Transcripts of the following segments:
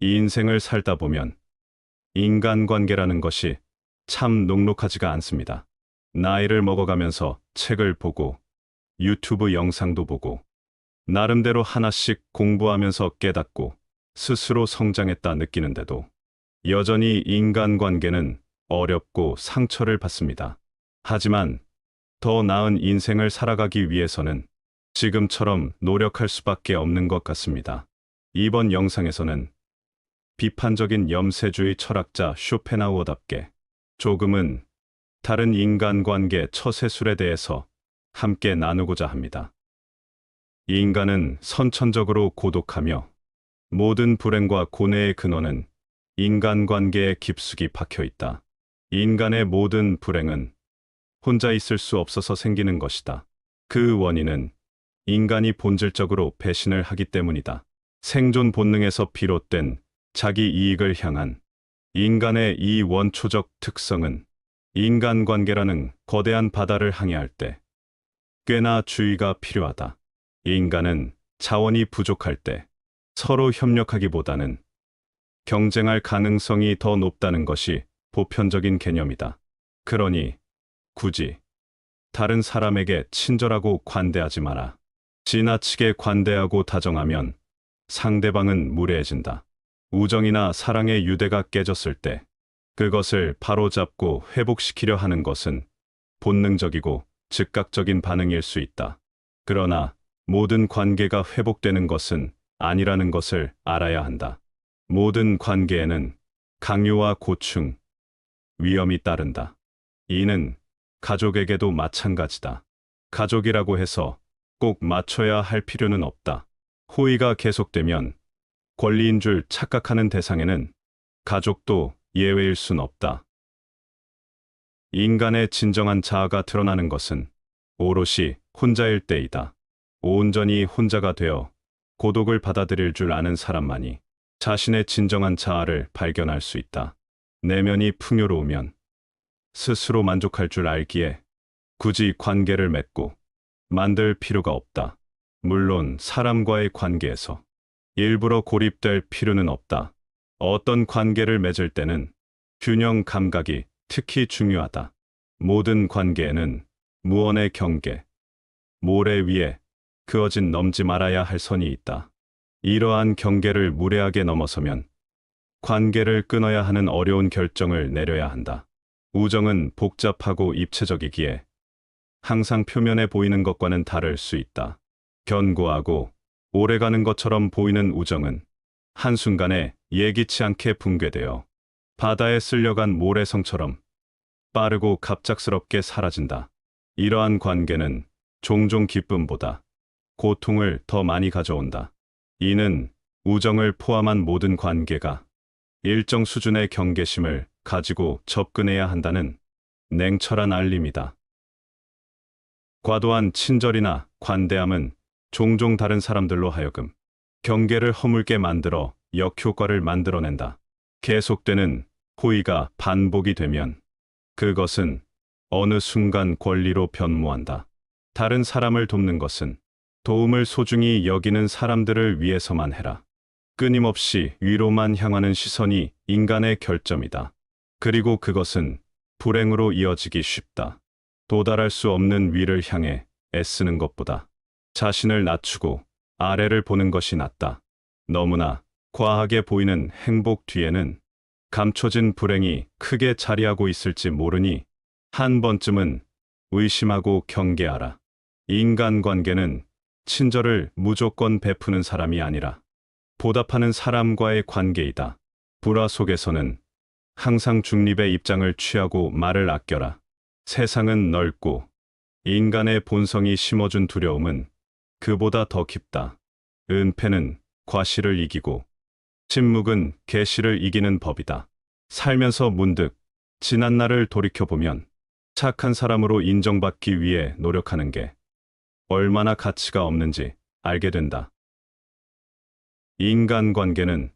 이 인생을 살다 보면 인간관계라는 것이 참 녹록하지가 않습니다. 나이를 먹어가면서 책을 보고 유튜브 영상도 보고 나름대로 하나씩 공부하면서 깨닫고 스스로 성장했다 느끼는데도 여전히 인간관계는 어렵고 상처를 받습니다. 하지만 더 나은 인생을 살아가기 위해서는 지금처럼 노력할 수밖에 없는 것 같습니다. 이번 영상에서는 비판적인 염세주의 철학자 쇼펜하우어답게 조금은 다른 인간관계 처세술에 대해서 함께 나누고자 합니다. 인간은 선천적으로 고독하며 모든 불행과 고뇌의 근원은 인간관계에 깊숙이 박혀 있다. 인간의 모든 불행은 혼자 있을 수 없어서 생기는 것이다. 그 원인은 인간이 본질적으로 배신을 하기 때문이다. 생존 본능에서 비롯된 자기 이익을 향한 인간의 이 원초적 특성은 인간관계라는 거대한 바다를 항해할 때 꽤나 주의가 필요하다. 인간은 자원이 부족할 때 서로 협력하기보다는 경쟁할 가능성이 더 높다는 것이 보편적인 개념이다. 그러니 굳이 다른 사람에게 친절하고 관대하지 마라. 지나치게 관대하고 다정하면 상대방은 무례해진다. 우정이나 사랑의 유대가 깨졌을 때 그것을 바로잡고 회복시키려 하는 것은 본능적이고 즉각적인 반응일 수 있다. 그러나 모든 관계가 회복되는 것은 아니라는 것을 알아야 한다. 모든 관계에는 강요와 고충, 위험이 따른다. 이는 가족에게도 마찬가지다. 가족이라고 해서 꼭 맞춰야 할 필요는 없다. 호의가 계속되면 권리인 줄 착각하는 대상에는 가족도 예외일 순 없다. 인간의 진정한 자아가 드러나는 것은 오롯이 혼자일 때이다. 온전히 혼자가 되어 고독을 받아들일 줄 아는 사람만이 자신의 진정한 자아를 발견할 수 있다. 내면이 풍요로우면 스스로 만족할 줄 알기에 굳이 관계를 맺고 만들 필요가 없다. 물론 사람과의 관계에서 일부러 고립될 필요는 없다. 어떤 관계를 맺을 때는 균형 감각이 특히 중요하다. 모든 관계에는 무언의 경계, 모래 위에 그어진 넘지 말아야 할 선이 있다. 이러한 경계를 무례하게 넘어서면 관계를 끊어야 하는 어려운 결정을 내려야 한다. 우정은 복잡하고 입체적이기에 항상 표면에 보이는 것과는 다를 수 있다. 견고하고 오래가는 것처럼 보이는 우정은 한순간에 예기치 않게 붕괴되어 바다에 쓸려간 모래성처럼 빠르고 갑작스럽게 사라진다. 이러한 관계는 종종 기쁨보다 고통을 더 많이 가져온다. 이는 우정을 포함한 모든 관계가 일정 수준의 경계심을 가지고 접근해야 한다는 냉철한 알림이다. 과도한 친절이나 관대함은 종종 다른 사람들로 하여금 경계를 허물게 만들어 역효과를 만들어낸다. 계속되는 호의가 반복이 되면 그것은 어느 순간 권리로 변모한다. 다른 사람을 돕는 것은 도움을 소중히 여기는 사람들을 위해서만 해라. 끊임없이 위로만 향하는 시선이 인간의 결점이다. 그리고 그것은 불행으로 이어지기 쉽다. 도달할 수 없는 위를 향해 애쓰는 것보다 자신을 낮추고 아래를 보는 것이 낫다. 너무나 과하게 보이는 행복 뒤에는 감춰진 불행이 크게 자리하고 있을지 모르니 한 번쯤은 의심하고 경계하라. 인간관계는 친절을 무조건 베푸는 사람이 아니라 보답하는 사람과의 관계이다. 불화 속에서는 항상 중립의 입장을 취하고 말을 아껴라. 세상은 넓고 인간의 본성이 심어준 두려움은 그보다 더 깊다. 은폐는 과실을 이기고 침묵은 계시를 이기는 법이다. 살면서 문득 지난 날을 돌이켜보면 착한 사람으로 인정받기 위해 노력하는 게 얼마나 가치가 없는지 알게 된다. 인간관계는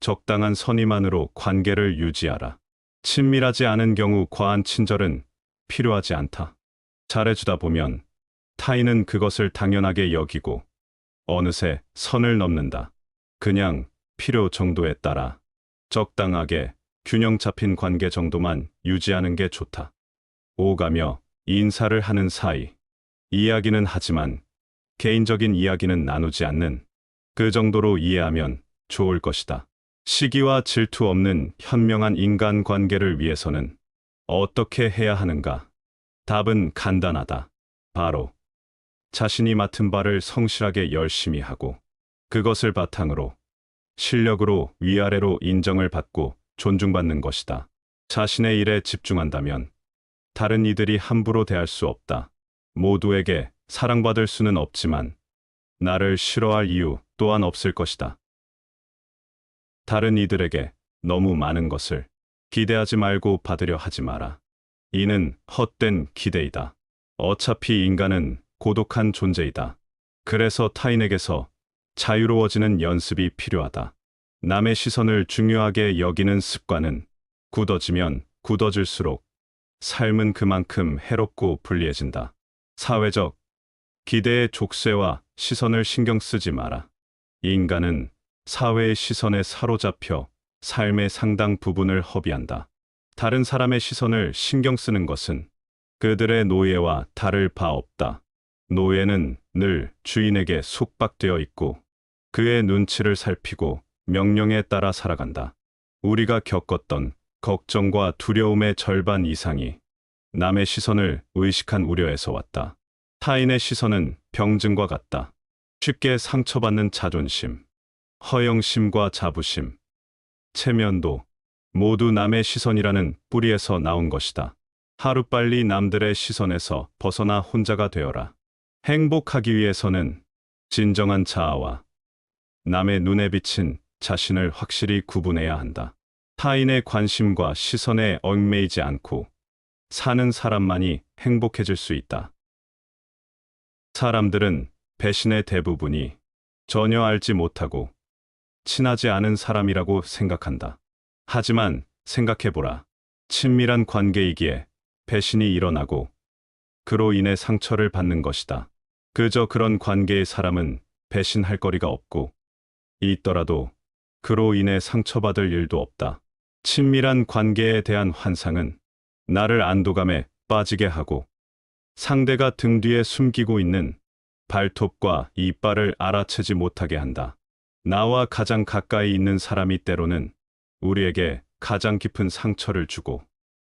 적당한 선의만으로 관계를 유지하라. 친밀하지 않은 경우 과한 친절은 필요하지 않다. 잘해주다 보면 타인은 그것을 당연하게 여기고 어느새 선을 넘는다. 그냥 필요 정도에 따라 적당하게 균형 잡힌 관계 정도만 유지하는 게 좋다. 오가며 인사를 하는 사이 이야기는 하지만 개인적인 이야기는 나누지 않는 그 정도로 이해하면 좋을 것이다. 시기와 질투 없는 현명한 인간 관계를 위해서는 어떻게 해야 하는가? 답은 간단하다. 바로 자신이 맡은 바를 성실하게 열심히 하고 그것을 바탕으로 실력으로 위아래로 인정을 받고 존중받는 것이다. 자신의 일에 집중한다면 다른 이들이 함부로 대할 수 없다. 모두에게 사랑받을 수는 없지만 나를 싫어할 이유 또한 없을 것이다. 다른 이들에게 너무 많은 것을 기대하지 말고 받으려 하지 마라. 이는 헛된 기대이다. 어차피 인간은 고독한 존재이다. 그래서 타인에게서 자유로워지는 연습이 필요하다. 남의 시선을 중요하게 여기는 습관은 굳어지면 굳어질수록 삶은 그만큼 해롭고 불리해진다. 사회적 기대의 족쇄와 시선을 신경 쓰지 마라. 인간은 사회의 시선에 사로잡혀 삶의 상당 부분을 허비한다. 다른 사람의 시선을 신경 쓰는 것은 그들의 노예와 다를 바 없다. 노예는 늘 주인에게 속박되어 있고 그의 눈치를 살피고 명령에 따라 살아간다. 우리가 겪었던 걱정과 두려움의 절반 이상이 남의 시선을 의식한 우려에서 왔다. 타인의 시선은 병증과 같다. 쉽게 상처받는 자존심, 허영심과 자부심, 체면도 모두 남의 시선이라는 뿌리에서 나온 것이다. 하루빨리 남들의 시선에서 벗어나 혼자가 되어라. 행복하기 위해서는 진정한 자아와 남의 눈에 비친 자신을 확실히 구분해야 한다. 타인의 관심과 시선에 얽매이지 않고 사는 사람만이 행복해질 수 있다. 사람들은 배신의 대부분이 전혀 알지 못하고 친하지 않은 사람이라고 생각한다. 하지만 생각해보라. 친밀한 관계이기에 배신이 일어나고 그로 인해 상처를 받는 것이다. 그저 그런 관계의 사람은 배신할 거리가 없고 있더라도 그로 인해 상처받을 일도 없다. 친밀한 관계에 대한 환상은 나를 안도감에 빠지게 하고 상대가 등 뒤에 숨기고 있는 발톱과 이빨을 알아채지 못하게 한다. 나와 가장 가까이 있는 사람이 때로는 우리에게 가장 깊은 상처를 주고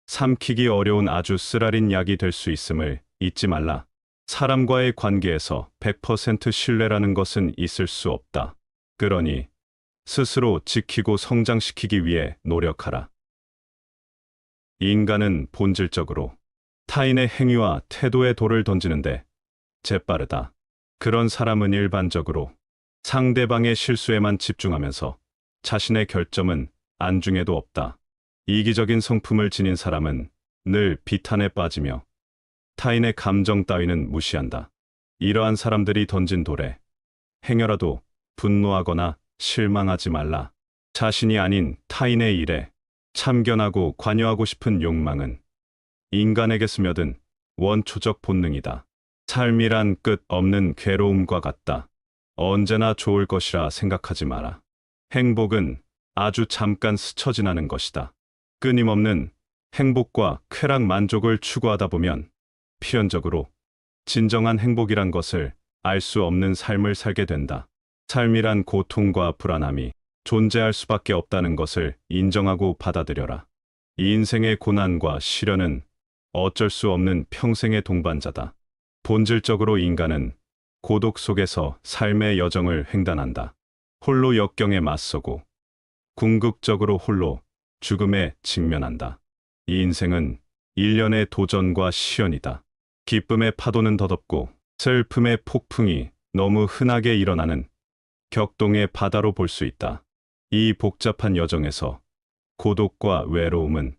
삼키기 어려운 아주 쓰라린 약이 될 수 있음을 잊지 말라. 사람과의 관계에서 100% 신뢰라는 것은 있을 수 없다. 그러니 스스로 지키고 성장시키기 위해 노력하라. 인간은 본질적으로 타인의 행위와 태도에 돌을 던지는데 재빠르다. 그런 사람은 일반적으로 상대방의 실수에만 집중하면서 자신의 결점은 안중에도 없다. 이기적인 성품을 지닌 사람은 늘 비탄에 빠지며 타인의 감정 따위는 무시한다. 이러한 사람들이 던진 돌에 행여라도 분노하거나 실망하지 말라. 자신이 아닌 타인의 일에 참견하고 관여하고 싶은 욕망은 인간에게 스며든 원초적 본능이다. 삶이란 끝 없는 괴로움과 같다. 언제나 좋을 것이라 생각하지 마라. 행복은 아주 잠깐 스쳐 지나는 것이다. 끊임없는 행복과 쾌락 만족을 추구하다 보면 필연적으로 진정한 행복이란 것을 알 수 없는 삶을 살게 된다. 삶이란 고통과 불안함이 존재할 수밖에 없다는 것을 인정하고 받아들여라. 이 인생의 고난과 시련은 어쩔 수 없는 평생의 동반자다. 본질적으로 인간은 고독 속에서 삶의 여정을 횡단한다. 홀로 역경에 맞서고 궁극적으로 홀로 죽음에 직면한다. 이 인생은 일련의 도전과 시련이다. 기쁨의 파도는 더덥고 슬픔의 폭풍이 너무 흔하게 일어나는 격동의 바다로 볼 수 있다. 이 복잡한 여정에서 고독과 외로움은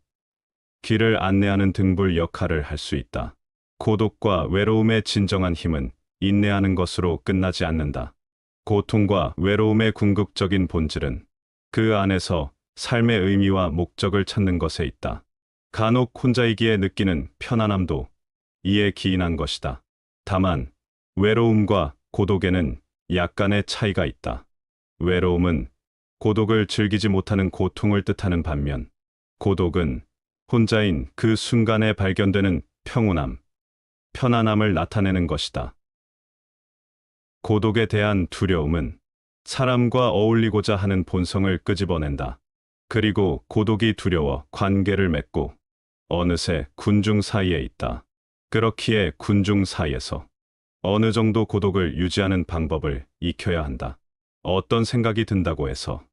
길을 안내하는 등불 역할을 할 수 있다. 고독과 외로움의 진정한 힘은 인내하는 것으로 끝나지 않는다. 고통과 외로움의 궁극적인 본질은 그 안에서 삶의 의미와 목적을 찾는 것에 있다. 간혹 혼자이기에 느끼는 편안함도 이에 기인한 것이다. 다만 외로움과 고독에는 약간의 차이가 있다. 외로움은 고독을 즐기지 못하는 고통을 뜻하는 반면 고독은 혼자인 그 순간에 발견되는 평온함, 편안함을 나타내는 것이다. 고독에 대한 두려움은 사람과 어울리고자 하는 본성을 끄집어낸다. 그리고 고독이 두려워 관계를 맺고 어느새 군중 사이에 있다. 그렇기에 군중 사이에서 어느 정도 고독을 유지하는 방법을 익혀야 한다. 어떤 생각이 든다고 해서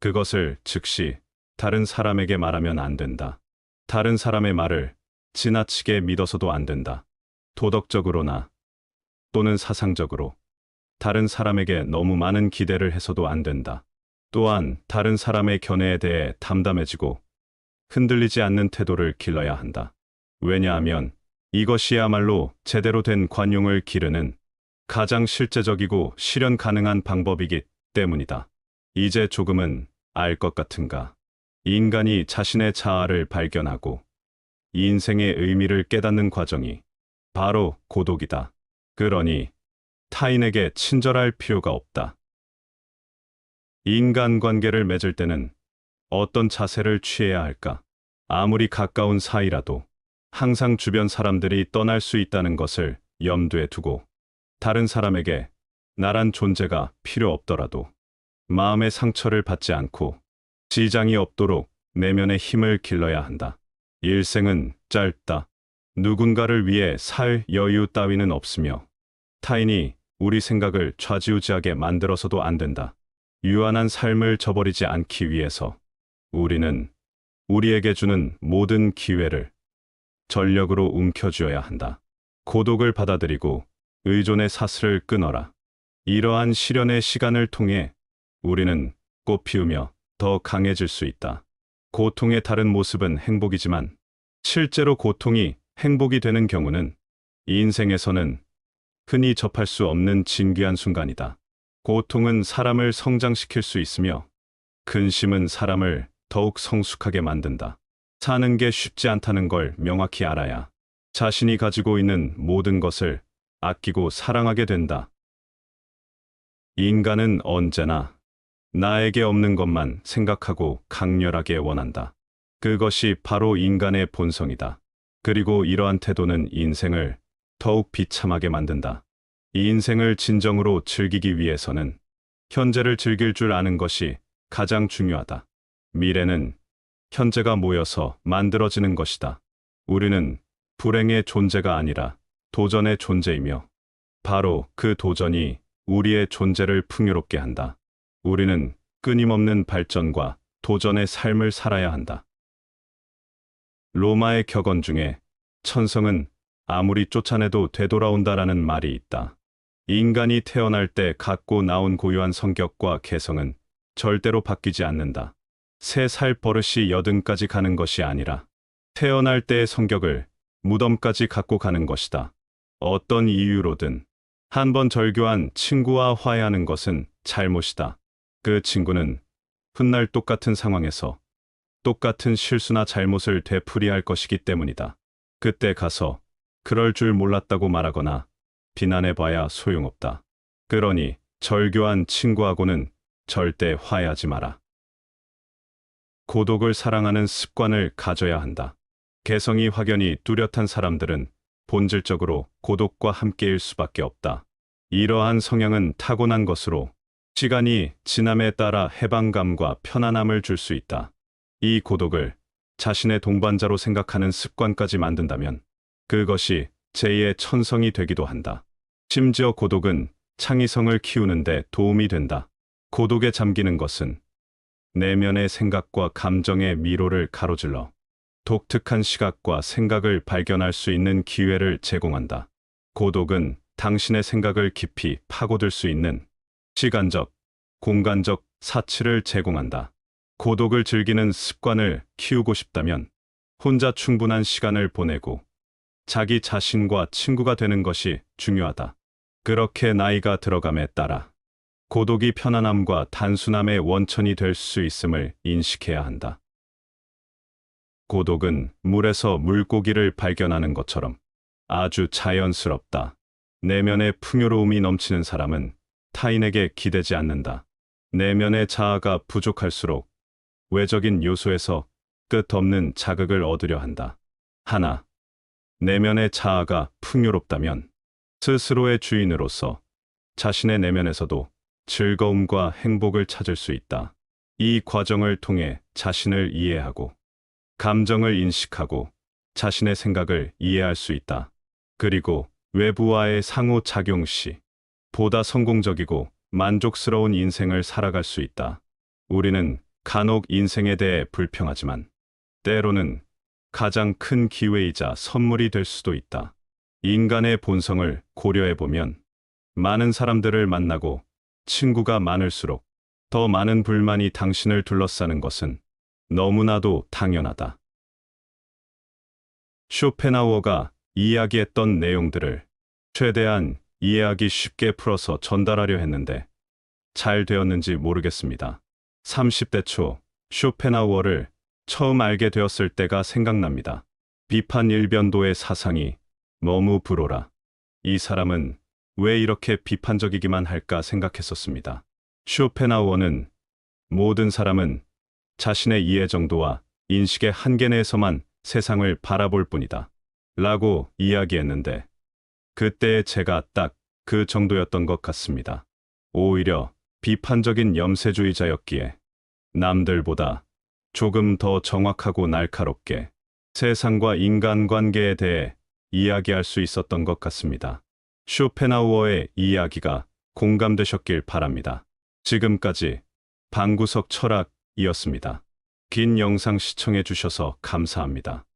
그것을 즉시 다른 사람에게 말하면 안 된다. 다른 사람의 말을 지나치게 믿어서도 안 된다. 도덕적으로나 또는 사상적으로 다른 사람에게 너무 많은 기대를 해서도 안 된다. 또한 다른 사람의 견해에 대해 담담해지고 흔들리지 않는 태도를 길러야 한다. 왜냐하면 이것이야말로 제대로 된 관용을 기르는 가장 실제적이고 실현 가능한 방법이기 때문이다. 이제 조금은 알 것 같은가. 인간이 자신의 자아를 발견하고 인생의 의미를 깨닫는 과정이 바로 고독이다. 그러니 타인에게 친절할 필요가 없다. 인간관계를 맺을 때는 어떤 자세를 취해야 할까? 아무리 가까운 사이라도 항상 주변 사람들이 떠날 수 있다는 것을 염두에 두고 다른 사람에게 나란 존재가 필요 없더라도 마음의 상처를 받지 않고 지장이 없도록 내면의 힘을 길러야 한다. 일생은 짧다. 누군가를 위해 살 여유 따위는 없으며 타인이 우리 생각을 좌지우지하게 만들어서도 안 된다. 유한한 삶을 저버리지 않기 위해서 우리는 우리에게 주는 모든 기회를 전력으로 움켜쥐어야 한다. 고독을 받아들이고 의존의 사슬을 끊어라. 이러한 시련의 시간을 통해 우리는 꽃 피우며 더 강해질 수 있다. 고통의 다른 모습은 행복이지만 실제로 고통이 행복이 되는 경우는 인생에서는 흔히 접할 수 없는 진귀한 순간이다. 고통은 사람을 성장시킬 수 있으며 근심은 사람을 더욱 성숙하게 만든다. 사는 게 쉽지 않다는 걸 명확히 알아야 자신이 가지고 있는 모든 것을 아끼고 사랑하게 된다. 인간은 언제나 나에게 없는 것만 생각하고 강렬하게 원한다. 그것이 바로 인간의 본성이다. 그리고 이러한 태도는 인생을 더욱 비참하게 만든다. 이 인생을 진정으로 즐기기 위해서는 현재를 즐길 줄 아는 것이 가장 중요하다. 미래는 현재가 모여서 만들어지는 것이다. 우리는 불행의 존재가 아니라 도전의 존재이며 바로 그 도전이 우리의 존재를 풍요롭게 한다. 우리는 끊임없는 발전과 도전의 삶을 살아야 한다. 로마의 격언 중에 천성은 아무리 쫓아내도 되돌아온다라는 말이 있다. 인간이 태어날 때 갖고 나온 고유한 성격과 개성은 절대로 바뀌지 않는다. 세 살 버릇이 여든까지 가는 것이 아니라 태어날 때의 성격을 무덤까지 갖고 가는 것이다. 어떤 이유로든 한 번 절교한 친구와 화해하는 것은 잘못이다. 그 친구는 훗날 똑같은 상황에서 똑같은 실수나 잘못을 되풀이할 것이기 때문이다. 그때 가서 그럴 줄 몰랐다고 말하거나 비난해봐야 소용없다. 그러니 절교한 친구하고는 절대 화해하지 마라. 고독을 사랑하는 습관을 가져야 한다. 개성이 확연히 뚜렷한 사람들은 본질적으로 고독과 함께일 수밖에 없다. 이러한 성향은 타고난 것으로 시간이 지남에 따라 해방감과 편안함을 줄 수 있다. 이 고독을 자신의 동반자로 생각하는 습관까지 만든다면 그것이 제2의 천성이 되기도 한다. 심지어 고독은 창의성을 키우는데 도움이 된다. 고독에 잠기는 것은 내면의 생각과 감정의 미로를 가로질러 독특한 시각과 생각을 발견할 수 있는 기회를 제공한다. 고독은 당신의 생각을 깊이 파고들 수 있는 시간적, 공간적 사치를 제공한다. 고독을 즐기는 습관을 키우고 싶다면 혼자 충분한 시간을 보내고 자기 자신과 친구가 되는 것이 중요하다. 그렇게 나이가 들어감에 따라 고독이 편안함과 단순함의 원천이 될 수 있음을 인식해야 한다. 고독은 물에서 물고기를 발견하는 것처럼 아주 자연스럽다. 내면의 풍요로움이 넘치는 사람은 타인에게 기대지 않는다. 내면의 자아가 부족할수록 외적인 요소에서 끝없는 자극을 얻으려 한다. 하나, 내면의 자아가 풍요롭다면 스스로의 주인으로서 자신의 내면에서도 즐거움과 행복을 찾을 수 있다. 이 과정을 통해 자신을 이해하고 감정을 인식하고 자신의 생각을 이해할 수 있다. 그리고 외부와의 상호작용 시 보다 성공적이고 만족스러운 인생을 살아갈 수 있다. 우리는 간혹 인생에 대해 불평하지만 때로는 가장 큰 기회이자 선물이 될 수도 있다. 인간의 본성을 고려해 보면 많은 사람들을 만나고 친구가 많을수록 더 많은 불만이 당신을 둘러싸는 것은 너무나도 당연하다. 쇼펜하우어가 이야기했던 내용들을 최대한 이해하기 쉽게 풀어서 전달하려 했는데 잘 되었는지 모르겠습니다. 30대 초 쇼펜하우어를 처음 알게 되었을 때가 생각납니다. 비판 일변도의 사상이 너무 불어라. 이 사람은 왜 이렇게 비판적이기만 할까 생각했었습니다. 쇼펜하우어는 모든 사람은 자신의 이해 정도와 인식의 한계 내에서만 세상을 바라볼 뿐이다. 라고 이야기했는데 그때의 제가 딱 그 정도였던 것 같습니다. 오히려 비판적인 염세주의자였기에 남들보다 조금 더 정확하고 날카롭게 세상과 인간관계에 대해 이야기할 수 있었던 것 같습니다. 쇼펜하우어의 이야기가 공감되셨길 바랍니다. 지금까지 방구석 철학이었습니다. 긴 영상 시청해 주셔서 감사합니다.